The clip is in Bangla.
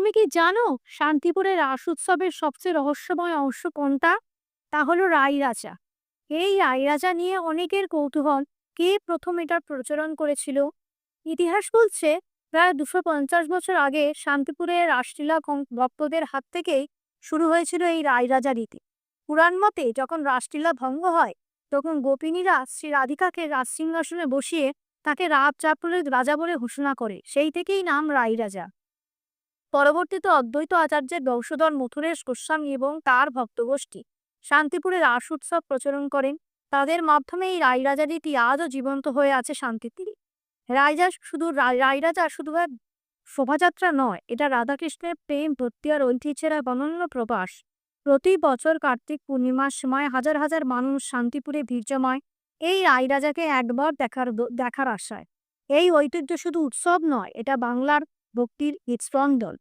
তুমি কি জানো শান্তিপুরের রাস উৎসবের সবচেয়ে রহস্যময় অংশ কোনটা? তা হলো রাই রাজা। এই রাই রাজা নিয়ে অনেকের কৌতূহল। কে প্রথম এটার প্রচলন করেছিল? ইতিহাস বলছে প্রায় দুশো পঞ্চাশ বছর আগে শান্তিপুরের রাসলীলা ভক্তদের হাত থেকেই শুরু হয়েছিল এই রাই রাজা রীতি। পুরাণ মতে যখন রাসলীলা ভঙ্গ হয়, তখন গোপিনীরা শ্রী রাধিকাকে রাজসিংহাসনে বসিয়ে তাকে রাত চাপড়ের রাজা বলে ঘোষণা করে। সেই থেকেই নাম রাই রাজা। পরবর্তীতে অদ্বৈত আচার্যের বংশধর মথুরেশ গোস্বামী এবং তার ভক্তগোষ্ঠী শান্তিপুরে রাস উৎসব প্রচলন করেন। তাদের মাধ্যমে এই রাই রাজা রীতি আজও জীবন্ত হয়ে আছে শান্তির তীরে রাইজা শুধু রায়রাজা শুধু এক শোভাযাত্রা নয়, এটা রাধাকৃষ্ণের প্রেম, ভক্তি আর ঐতিহ্যের এক অনন্য প্রবাস। প্রতি বছর কার্তিক পূর্ণিমার সময় হাজার হাজার মানুষ শান্তিপুরে ভিড় জমায়। এই রায়রাজাকে একবার দেখার দেখার আশায়। এই ঐতিহ্য শুধু উৎসব নয়, এটা বাংলার ভক্তির স্পন্দন